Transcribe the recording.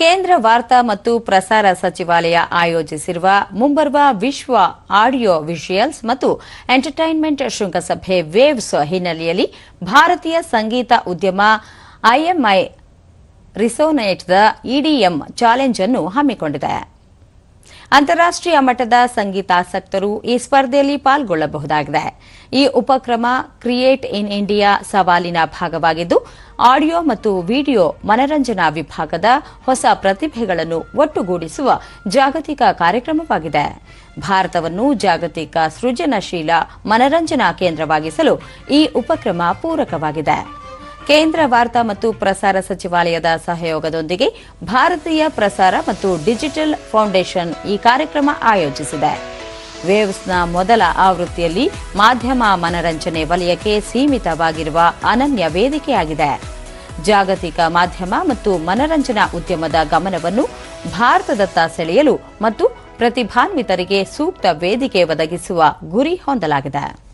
ಕೇಂದ್ರ ವಾರ್ತಾ ಮತ್ತು ಪ್ರಸಾರ ಸಚಿವಾಲಯ ಆಯೋಜಿಸಿರುವ ಮುಂಬರುವ ವಿಶ್ವ ಆಡಿಯೋ ವಿಷುಯಲ್ಸ್ ಮತ್ತು ಎಂಟರ್ಟೈನ್ಮೆಂಟ್ ಶೃಂಗಸಭೆ ವೇವ್ಸ್ ಹಿನ್ನೆಲೆಯಲ್ಲಿ ಭಾರತೀಯ ಸಂಗೀತ ಉದ್ಯಮ ಐಎಂಐ ರಿಸೋನೇಟ್ದ ಇಡಿಎಂ ಚಾಲೆಂಜ್ ಅನ್ನು ಹಮ್ಮಿಕೊಂಡಿದೆ. ಅಂತಾರಾಷ್ಟೀಯ ಮಟ್ಟದ ಸಂಗೀತಾಸಕ್ತರು ಈ ಸ್ಪರ್ಧೆಯಲ್ಲಿ ಪಾಲ್ಗೊಳ್ಳಬಹುದಾಗಿದೆ. ಈ ಉಪಕ್ರಮ ಕ್ರಿಯೇಟ್ ಇನ್ ಇಂಡಿಯಾ ಸವಾಲಿನ ಭಾಗವಾಗಿದ್ದು, ಆಡಿಯೋ ಮತ್ತು ವಿಡಿಯೋ ಮನರಂಜನಾ ವಿಭಾಗದ ಹೊಸ ಪ್ರತಿಭೆಗಳನ್ನು ಒಟ್ಟುಗೂಡಿಸುವ ಜಾಗತಿಕ ಕಾರ್ಯಕ್ರಮವಾಗಿದೆ. ಭಾರತವನ್ನು ಜಾಗತಿಕ ಸೃಜನಶೀಲ ಮನರಂಜನಾ ಕೇಂದ್ರವಾಗಿಸಲು ಈ ಉಪಕ್ರಮ ಪೂರಕವಾಗಿದೆ. ಕೇಂದ್ರ ವಾರ್ತಾ ಮತ್ತು ಪ್ರಸಾರ ಸಚಿವಾಲಯದ ಸಹಯೋಗದೊಂದಿಗೆ ಭಾರತೀಯ ಪ್ರಸಾರ ಮತ್ತು ಡಿಜಿಟಲ್ ಫೌಂಡೇಶನ್ ಈ ಕಾರ್ಯಕ್ರಮ ಆಯೋಜಿಸಿದೆ. ವೇವ್ಸ್ನ ಮೊದಲ ಆವೃತ್ತಿಯಲ್ಲಿ ಮಾಧ್ಯಮ ಮನರಂಜನೆ ವಲಯಕ್ಕೆ ಸೀಮಿತವಾಗಿರುವ ಅನನ್ಯ ವೇದಿಕೆಯಾಗಿದೆ. ಜಾಗತಿಕ ಮಾಧ್ಯಮ ಮತ್ತು ಮನರಂಜನಾ ಉದ್ಯಮದ ಗಮನವನ್ನು ಭಾರತದತ್ತ ಸೆಳೆಯಲು ಮತ್ತು ಪ್ರತಿಭಾನ್ವಿತರಿಗೆ ಸೂಕ್ತ ವೇದಿಕೆ ಒದಗಿಸುವ ಗುರಿ ಹೊಂದಲಾಗಿದೆ.